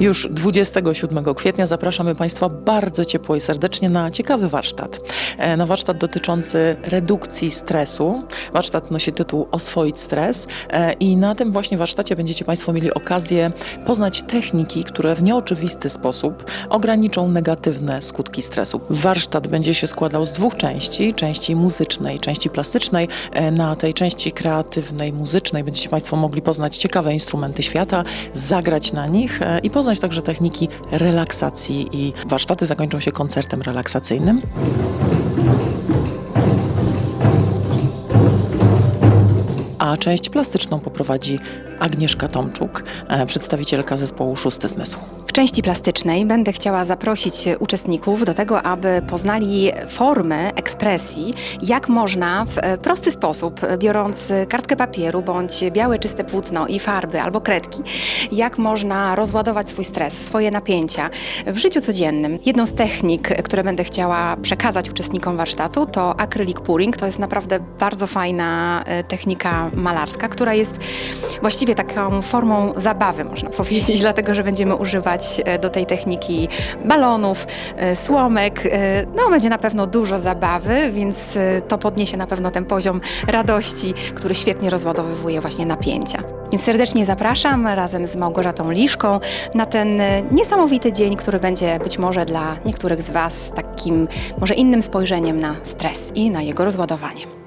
Już 27 kwietnia zapraszamy Państwa bardzo ciepło i serdecznie na ciekawy warsztat. E, Na warsztat dotyczący redukcji stresu. Warsztat nosi tytuł Oswoić stres e, i na tym właśnie warsztacie będziecie Państwo mieli okazję poznać techniki, które w nieoczywisty sposób ograniczą negatywne skutki stresu. Warsztat będzie się składał z dwóch części, części muzycznej, części plastycznej. E, Na tej części kreatywnej, muzycznej będziecie Państwo mogli poznać ciekawe instrumenty świata, zagrać na nich i poznać także techniki relaksacji i warsztaty zakończą się koncertem relaksacyjnym. A część plastyczną poprowadzi Agnieszka Tomczuk, e, przedstawicielka zespołu Szósty Zmysł. W części plastycznej będę chciała zaprosić uczestników do tego, aby poznali formy ekspresji, jak można w e, prosty sposób, e, biorąc kartkę papieru bądź białe czyste płótno i farby albo kredki, jak można rozładować swój stres, swoje napięcia w życiu codziennym. Jedną z technik, które będę chciała przekazać uczestnikom warsztatu, to acrylic pouring. To jest naprawdę bardzo fajna technika malarska, która jest właściwie taką formą zabawy, można powiedzieć, dlatego że będziemy używać e, do tej techniki balonów, e, słomek. e, No, będzie na pewno dużo zabawy, więc to podniesie na pewno ten poziom radości, który świetnie rozładowywuje właśnie napięcia. Więc serdecznie zapraszam razem z Małgorzatą Liszką na ten niesamowity dzień, który będzie być może dla niektórych z Was takim może innym spojrzeniem na stres i na jego rozładowanie.